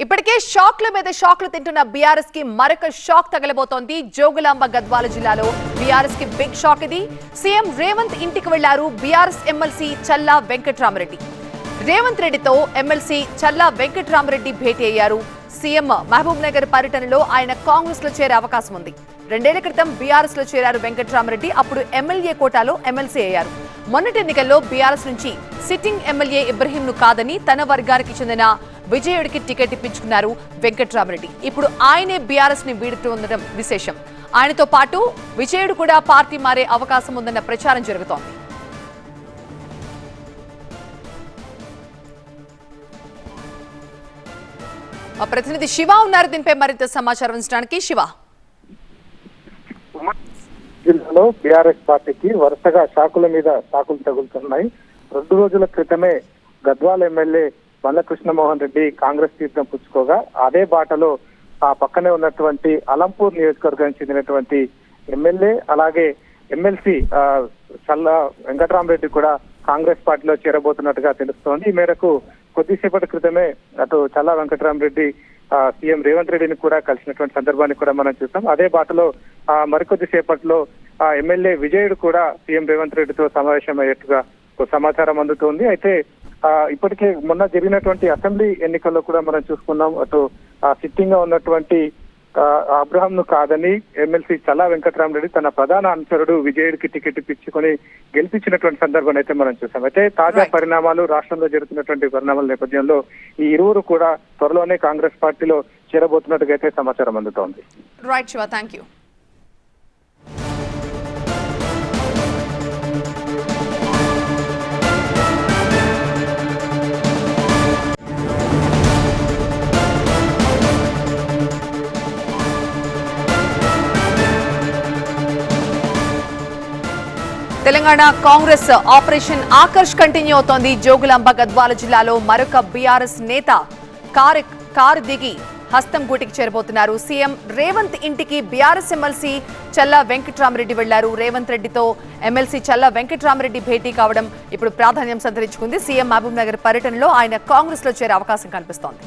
ఇప్పటికే షాక్ల మీద షాక్లు తింటున్న బీఆర్ఎస్కి మరొక షాక్ తగలబోతోంది జోగులాంబ గద్వాల జిల్లాలో. బీఆర్ఎస్కి బిగ్ షాక్ ఇది. సీఎం రేవంత్ ఇంటికి వెళ్ళారు బీఆర్ఎస్ ఎమ్మెల్సీ చల్లా వెంకట్రామరెడ్డి. రేవంత్ రెడ్డితో ఎమ్మెల్సీ చల్లా వెంకట్రామరెడ్డి భేటీ అయ్యారు. సీఎం మహబూబ్ నగర్ పర్యటనలో ఆయన కాంగ్రెస్లో చేరే అవకాశం ఉంది. రెండేళ్ళ క్రితం బీఆర్ఎస్లో చేరారు వెంకట్రామరెడ్డి. అప్పుడు ఎమ్మెల్యే కోటాలో ఎమ్మెల్సీ అయ్యారు. మొన్నటి ఎన్నికల్లో బీఆర్ఎస్ నుంచి సిట్టింగ్ ఎమ్మెల్యే ఇబ్రహీం ను కాదని తన వర్గానికి చెందిన విజయుడికి టికెట్ ఇప్పించుకున్నారు వెంకట్రామరెడ్డి. ఇప్పుడు ఆయనే బీఆర్ఎస్ని వీడుతుండడం విశేషం. ఆయనతో పాటు విజయుడు కూడా పార్టీ మారే అవకాశం ఉందన్న ప్రచారం జరుగుతోంది. మా ప్రతినిధి శివ ఉన్నారు. దీనిపై మరింత సమాచారం ఉంచడానికి శివ. జిల్లాలో బీఆర్ఎస్ పార్టీకి వరుసగా షాకుల మీద షాకులు తగులుతున్నాయి. రెండు రోజుల క్రితమే గద్వాల ఎమ్మెల్యే మల్లకృష్ణమోహన్ రెడ్డి కాంగ్రెస్ తీర్థం పుచ్చుకోగా అదే బాటలో ఆ పక్కనే ఉన్నటువంటి అలంపూర్ నియోజకవర్గానికి చెందినటువంటి ఎమ్మెల్యే అలాగే ఎమ్మెల్సీ చల్లా వెంకటరామరెడ్డి కూడా కాంగ్రెస్ పార్టీలో చేరబోతున్నట్టుగా తెలుస్తోంది. ఈ మేరకు కొద్దిసేపటి క్రితమే అటు చల్లా వెంకటరామరెడ్డి సీఎం రేవంత్ రెడ్డిని కూడా కలిసినటువంటి సందర్భాన్ని కూడా మనం చూసాం. అదే బాటలో ఆ, మరికొద్ది సేపట్లో ఆ ఎమ్మెల్యే విజయుడు కూడా సీఎం రేవంత్ రెడ్డితో సమావేశమయ్యేట్టుగా ఒక సమాచారం అందుతోంది. అయితే ఆ, ఇప్పటికే మొన్న జరిగినటువంటి అసెంబ్లీ ఎన్నికల్లో కూడా మనం చూసుకున్నాం. అటు సిట్టింగ్గా ఉన్నటువంటి అబ్రహం ను కాదని ఎమ్మెల్సీ చల్లా వెంకటరామరెడ్డి తన ప్రధాన అనుచరుడు విజయుడికి టికెట్ ఇప్పించుకొని గెలిపించినటువంటి సందర్భాన్ని అయితే మనం చూసాం. అయితే తాజా. పరిణామాలు రాష్ట్రంలో జరుగుతున్నటువంటి పరిణామాల నేపథ్యంలో ఈ ఇరువురు కూడా త్వరలోనే కాంగ్రెస్ పార్టీలో చేరబోతున్నట్టుగా అయితే సమాచారం అందుతోంది. Right thank you Telangana Congress operation Akarsh continue అవుతోంది. జోగులాంబ గద్వాల జిల్లాలో మరొక బీఆర్ఎస్ నేత కారు కారు దిగి హస్తం గూటికి చేరబోతున్నారు. సీఎం రేవంత్ ఇంటికి బీఆర్ఎస్ ఎమ్మెల్సీ చల్లా వెంకట్రామరెడ్డి వెళ్ళారు. రేవంత్ రెడ్డితో ఎమ్మెల్సీ చల్లా వెంకట్రామరెడ్డి భేటీ కావడం ఇప్పుడు ప్రాధాన్యం సంతరించుకుంది. సీఎం మహబూబ్ నగర్ పర్యటనలో ఆయన కాంగ్రెస్లో చేరే అవకాశం కనిపిస్తోంది